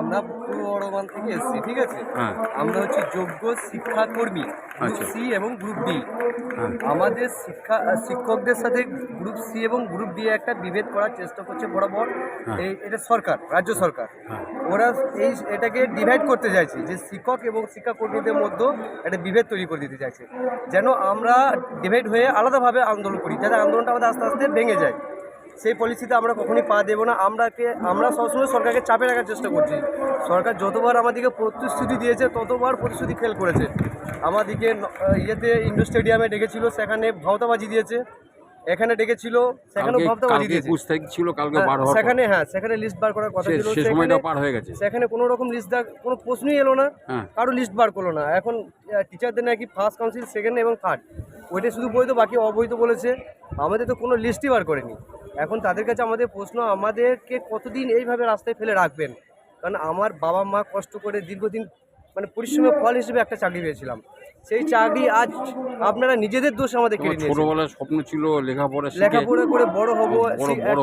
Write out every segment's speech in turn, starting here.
আমরা পূর্ব বর্ধমান থেকে এসেছি ঠিক আছে? হ্যাঁ। আমরা হচ্ছে যোগ্য শিক্ষাকর্মী গ্রুপ আচ্ছা। সি এবং গ্রুপ ডি হ্যাঁ। আমাদের শিক্ষা শিক্ষকদের সাথে গ্রুপ সি এবং গ্রুপ ডি একটা বিভেদ করার চেষ্টা করছে বরাবর। হ্যাঁ। এই এটা সরকার রাজ্য সরকার। ওরা এই এটাকে ডিভাইড করতে চাইছে যে শিক্ষক এবং শিক্ষাকর্মীদের মধ্যে একটা বিভেদ তৈরি করে দিতে চাইছে। যেন আমরা ডিভাইড হয়ে আলাদাভাবে আন্দোলন করি যাতে আন্দোলনটা আমাদের আস্তে আস্তে ভেঙে যায়। সেই পলিসিতে আমরা কখনই পা দেবো না। আমরাকে আমরা সবসময় সরকারকে চাপে রাখার চেষ্টা করছি। সরকার যতবার আমাদেরকে প্রতিশ্রুতি দিয়েছে ততবার প্রতিশ্রুতি ফেল করেছে। আমাদেরকে ইয়েতে ইন্ডোর স্টেডিয়ামে ডেকেছিল সেখানে ভাওতাবাজি দিয়েছে। এখানে ডেকেছিল সেখানেও কালকে ভাওতাবাজি দিয়েছে। ছিল কালকে হ্যাঁ, বার হওয়ার সেখানে হ্যাঁ সেখানে লিস্ট বার করার কথা ছিল। সেখানে- সময়টা পার হয়ে গেছে। সেখানে কোনো রকম লিস্ট দেওয়ার কোনো প্রশ্নই এলো না। হ্যাঁ। কারও লিস্ট বার করল না। এখন টিচারদের নাকি ফার্স্ট কাউন্সিল সেকেন্ড এবং থার্ড ওইটা শুধু বৈধ বাকি অবৈধ বলেছে। আমাদের তো কোনো লিস্টই বার করেনি। এখন তাদের কাছে আমাদের প্রশ্ন আমাদেরকে কতদিন এইভাবে রাস্তায় ফেলে রাখবেন? কারণ আমার বাবা মা কষ্ট করে দীর্ঘদিন মানে পরিশ্রমের ফল হিসেবে একটা চাকরি পেয়েছিলাম। সেই চাকরি আজ আপনারা নিজেদের দোষ আমাদের কেড়ে নিয়েছেন। ছোটবেলার স্বপ্ন ছিল লেখাপড়া লেখাপড়া করে বড় হব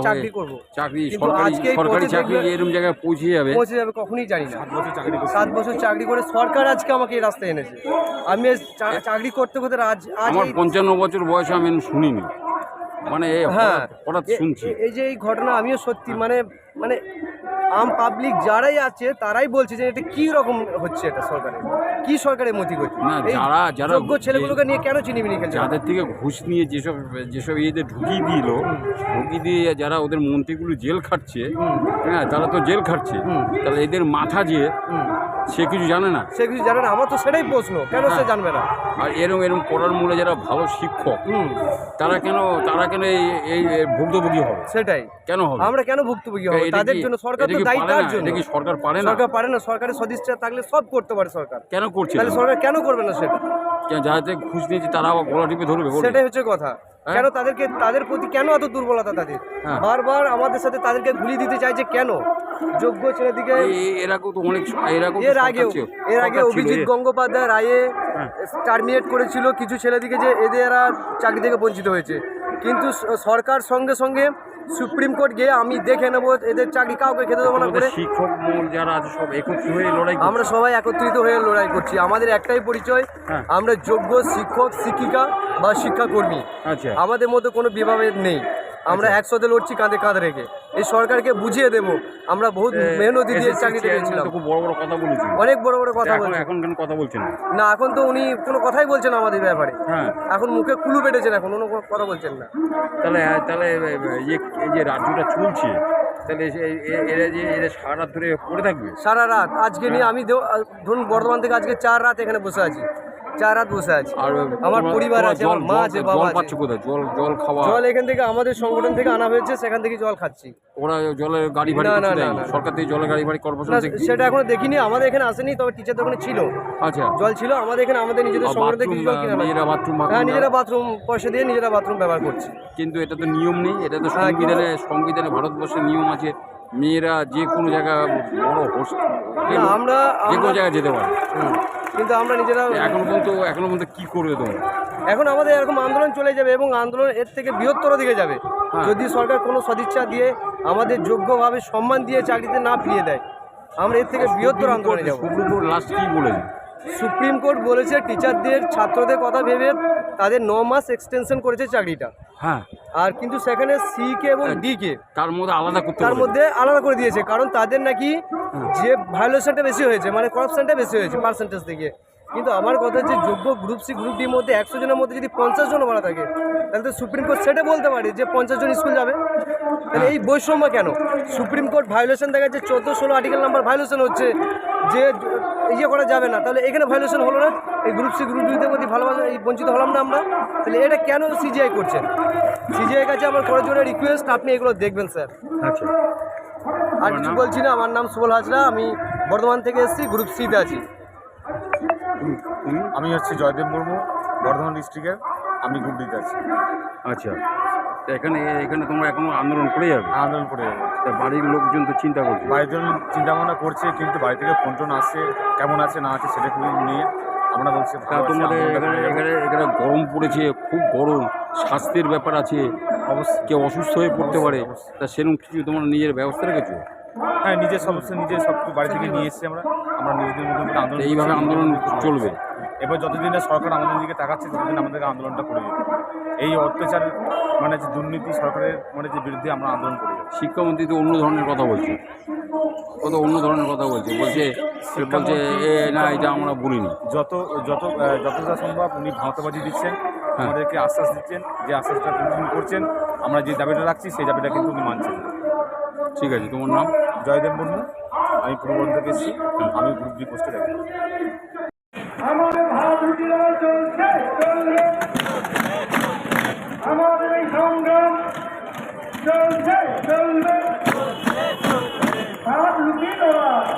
চাকরি করব। চাকরি সরকারি সরকারি চাকরি এরকম জায়গায় পৌঁছে যাবে? পৌঁছে যাবে কখনই জানি না। সাত বছর চাকরি করে সরকার আজকে আমাকে এই রাস্তায় এনেছে। আমি চাকরি করতে করতে আজ আজ আমার পঞ্চান্ন বছর বয়সে আমি শুনিনি। মানে হ্যাঁ। হঠাৎ- শুনছি। এই যে এই ঘটনা আমিও সত্যি মানে মানে আম পাবলিক যারাই আছে তারাই বলছে যে এটা কি রকম হচ্ছে এটা সরকারের? কি সরকারের মতি করছে না, যারা- যারা- যোগ্য ছেলেগুলোকে নিয়ে কেন চিনিমিনি খেলছে? যাদের থেকে ঘুষ নিয়ে যেসব যেসব ইয়েদের ঢুকিয়ে দিল ঢুকিয়ে দিয়ে যারা ওদের মন্ত্রীগুলো জেল খাটছে হ্যাঁ তারা তো জেল খাটছে। তাহলে এদের মাথা যে। সে কিছু জানে না? সে কিছু জানে না। আমার তো সেটাই প্রশ্ন। কেন সে হ্যাঁ। জানবে না? আর এরম এরম পড়ার মূলে যারা ভালো শিক্ষক তারা কেন তারা কেন এই ভুক্তভোগী হবে? সেটাই। কেন হবে? আমরা কেন ভুক্তভোগী হব? তাদের জন্য সরকার তো দায়ী তার জন্য। কি সরকার পারে না? সরকার পারে না। সরকারের সদিচ্ছা থাকলে সব করতে পারে সরকার। কেন করছে? তাহলে সরকার কেন করবে না সেটা? যাতে ঘুষ নিয়েছে তারা গলা টিপে ধরবে? সেটাই হচ্ছে কথা? কেন তাদেরকে তাদের প্রতি কেন এত দুর্বলতা তাদের? হ্যাঁ। বারবার আমাদের সাথে তাদেরকে ঘুরিয়ে দিতে চাইছে কেন? যোগ্য ছেলেদিকে এই- এর আগেও তো অনেক এর এর আগেও এর আগে অভিজিৎ গঙ্গোপাধ্যায় রায়ে হ্যাঁ। টার্মিনেট করেছিল কিছু ছেলেদিকে যে এদের আর চাকরি থেকে বঞ্চিত হয়েছে। কিন্তু সরকার সঙ্গে সঙ্গে সুপ্রিম কোর্ট গিয়ে আমি দেখে নেব এদের চাকরি কাউকে খেতে দেবো না করে শিক্ষক যারা আছে সব একত্রিত হয়ে লড়াই আমরা সবাই একত্রিত হয়ে লড়াই করছি। আমাদের একটাই পরিচয় হ্যাঁ। আমরা যোগ্য শিক্ষক শিক্ষিকা বা শিক্ষাকর্মী। আচ্ছা। আমাদের মধ্যে কোনো বিভাবেদ নেই। আমরা একসাথে লড়ছি কাঁধে কাঁধ রেখে। এই সরকারকে বুঝিয়ে দেব। আমরা বহুত মেহনতি দিয়ে চাকরিতে পেয়েছিলাম খুব বড় বড় কথা বলেছিল অনেক বড় বড় কথা এখন বলছে এখন কেন কথা বলছেন না? এখন তো উনি কোনো কথাই বলছেন আমাদের ব্যাপারে। হ্যাঁ। এখন মুখে কুলু পেটেছেন এখন অন্য কোনো কথা বলছেন না। তাহলে তাহলে ইয়ে এই যে রাজ্যটা চলছে তাহলে এরা যে এরা সারা রাত ধরে পড়ে থাকবে? সারা রাত। আজকে নিয়ে আমি ধরুন বর্ধমান থেকে আজকে চার রাত এখানে বসে আছি। চার রাত বসে আছি। আমার পরিবার আছে আমার মা আছে বাবা আছে। জল জল খাওয়া। জল এখান থেকে আমাদের সংগঠন থেকে আনা হয়েছে সেখান থেকে জল খাচ্ছি। ওরা জলের গাড়ি ভাড়ি না, না। সরকার থেকে জলের গাড়ি ভাড়ি কর্পোরেশন সেটা এখনও দেখিনি আমাদের এখানে আসেনি তবে টিচারদের ওখানে ছিল। আচ্ছা। জল ছিল আমাদের এখানে আমাদের নিজেদের সংগঠন থেকে জল কিনে আনা। নিজেরা বাথরুম হ্যাঁ নিজেরা বাথরুম পয়সা দিয়ে নিজেরা বাথরুম ব্যবহার করছি। কিন্তু এটা তো নিয়ম নেই এটা তো হ্যাঁ, সংবিধানে সংবিধানে ভারতবর্ষের নিয়ম আছে। মেয়েরা যে কোনো জায়গা বড় হোস্ট আমরা যে কোনো জায়গায় যেতে পারে। কিন্তু আমরা নিজেরা এখনও পর্যন্ত এখনও পর্যন্ত কি করবে তোমরা? এখন আমাদের এরকম আন্দোলন চলে যাবে এবং আন্দোলন এর থেকে বৃহত্তর দিকে যাবে। হ্যাঁ। যদি সরকার কোনো সদিচ্ছা দিয়ে আমাদের যোগ্যভাবে সম্মান দিয়ে চাকরিতে না ফিরিয়ে দেয় আমরা এর থেকে বৃহত্তর আন্দোলনে যাব। সুপ্রিম কোর্ট লাস্ট কি বলেছে? সুপ্রিম কোর্ট বলেছে টিচারদের ছাত্রদের কথা ভেবে তাদের ন মাস এক্সটেনশন করেছে চাকরিটা। হ্যাঁ। আর কিন্তু সেখানে সি কে এবং ডি কে তার মধ্যে আলাদা করতে তার মধ্যে আলাদা করে দিয়েছে কারণ তাদের নাকি যে ভায়োলেশনটা বেশি হয়েছে মানে করাপশনটা বেশি হয়েছে পার্সেন্টেজ থেকে। কিন্তু আমার কথা হচ্ছে যোগ্য গ্রুপ সি গ্রুপ ডির মধ্যে একশো জনের মধ্যে যদি পঞ্চাশ জন মারা থাকে তাহলে তো সুপ্রিম কোর্ট সেটা বলতে পারে যে পঞ্চাশ জন স্কুল যাবে। তাহলে এই বৈষম্য কেন? সুপ্রিম কোর্ট ভায়োলেশন দেখা যাচ্ছে চোদ্দ ষোলো আর্টিকেল নাম্বার ভায়োলেশন হচ্ছে যে ইয়ে করা যাবে না তাহলে এখানে ভায়োলেশন হলো না? এই গ্রুপ সি গ্রুপ ডিতে প্রতি ভালোবাসা এই বঞ্চিত হলাম না আমরা। তাহলে এটা কেন সিজিআই করছেন? সিজিআই কাছে আমার করার জন্য রিকোয়েস্ট আপনি এগুলো দেখবেন স্যার আচ্ছা। আর কিছু বলছি না আমার নাম সুবল হাজরা আমি বর্ধমান থেকে এসেছি গ্রুপ সিতে আছি। আমি হচ্ছি জয়দেব মুর্মু বর্ধমান ডিস্ট্রিক্টের আমি গ্রুপ ডিতে আছি। আচ্ছা। এখানে এখানে তোমরা এখনও আন্দোলন করে যাবে? আন্দোলন করে যাবে। তা বাড়ির লোকজন তো চিন্তা করছে। বাড়ির জন্য চিন্তা ভাবনা করছে কিন্তু বাড়ি থেকে ফোন টোন আসছে কেমন আছে না আছে সেটা খুবই নিয়ে। আমরা বলছি তোমাদের এখানে এখানে এখানে গরম পড়েছে খুব গরম স্বাস্থ্যের ব্যাপার আছে। কেউ অসুস্থ হয়ে পড়তে পারে। তা সেরকম কিছু তোমার নিজের ব্যবস্থা রেখেছো? হ্যাঁ নিজের সমস্ত নিজের সব কিছু বাড়ি থেকে নিয়ে এসছি আমরা। আমরা নিজেদের মধ্যে আন্দোলন এইভাবে আন্দোলন চলবে। এবার যতদিন না সরকার আমাদের দিকে তাকাচ্ছে ততদিন আমাদেরকে আন্দোলনটা করে এই অত্যাচার মানে যে দুর্নীতি সরকারের মানে যে বিরুদ্ধে আমরা আন্দোলন করি শিক্ষামন্ত্রী তো অন্য ধরনের কথা বলছে। কত অন্য ধরনের কথা বলছে। বলছে বলছে এ না এটা আমরা বলিনি। যত যত যতটা সম্ভব উনি ভাঁতবাজি দিচ্ছেন হ্যাঁ। আমাদেরকে আশ্বাস দিচ্ছেন যে আশ্বাসটা কন্টিনিউ করছেন। আমরা যে দাবিটা রাখছি সেই দাবিটা কিন্তু উনি মানছেন। ঠিক আছে তোমার নাম? জয়দেব বন্ধু আমি পূর্ব থেকে এসেছি আমি গ্রুপ জি পোস্টে দেখি আমাদের এই সংগ্রাম চলছে চলবে। 감사합니다.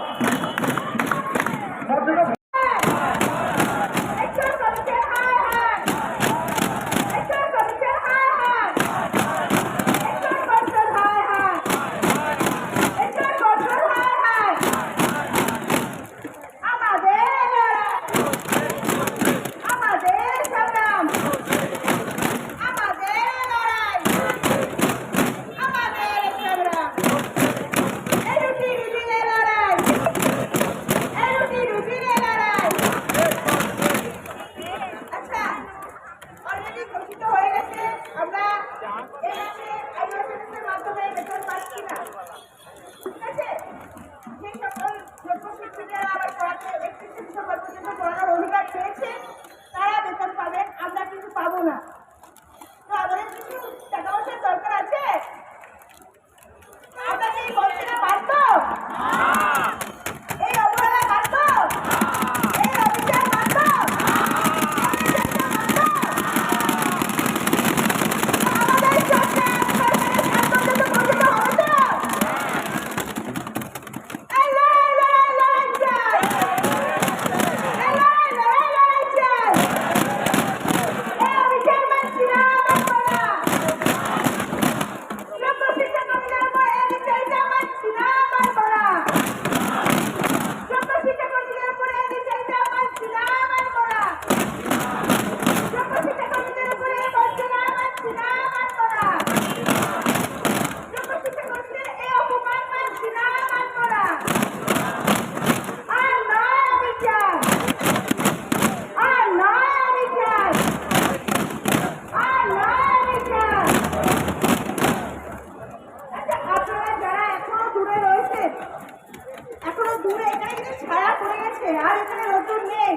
পুরো এখানে কিন্তু ছায়া পড়ে গেছে, আর এখানে রোদ্দুর নেই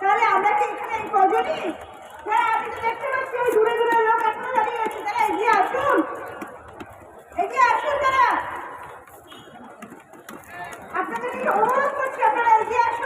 তাহলে আমরা কি এখানে এই কজনই হ্যাঁ আমি তো দেখতে পাচ্ছি ওই দূরে দূরে লোক এখনও দাঁড়িয়ে আছে। তারা এগিয়ে আসুন। এগিয়ে আসুন তারা। আপনাদের অনুরোধ করছি, আপনারা এগিয়ে আসুন।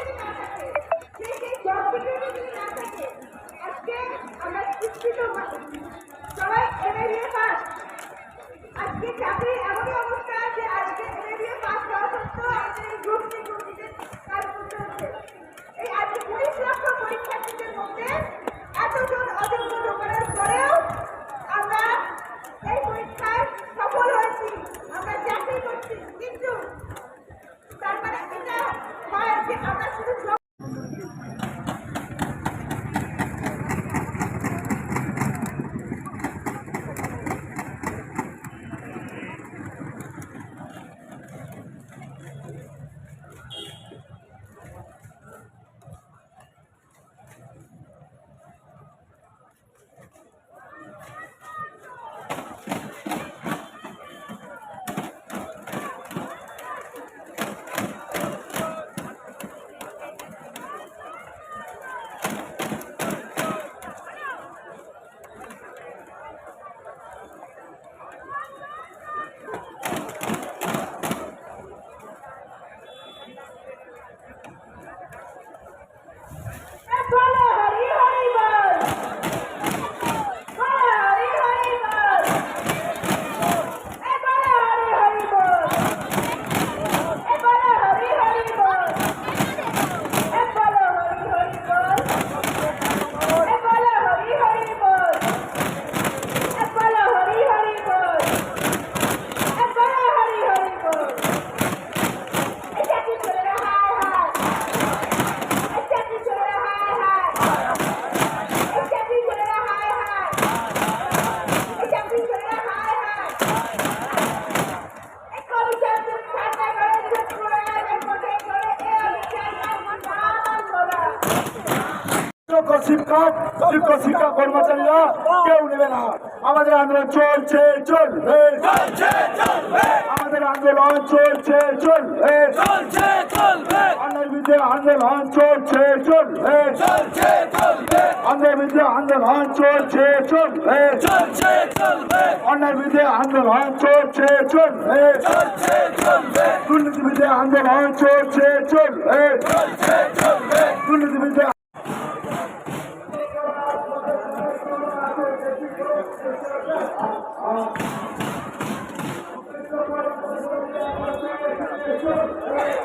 শিক্ষক শিক্ষক শিক্ষা কর্মচারীরা কেউ নেবে না আমাদের আন্দোলন চলছে চলবে আমাদের আন্দোলন চলছে চলবে বিরুদ্ধে আন্দোলন চলছে চলবে অন্যের বিরুদ্ধে আন্দোলন চলছে চলবে অন্যের বিরুদ্ধে আন্দোলন চলছে চলবে দুর্নীতি বিরুদ্ধে আন্দোলন চলছে চলবে দুর্নীতি Yeah.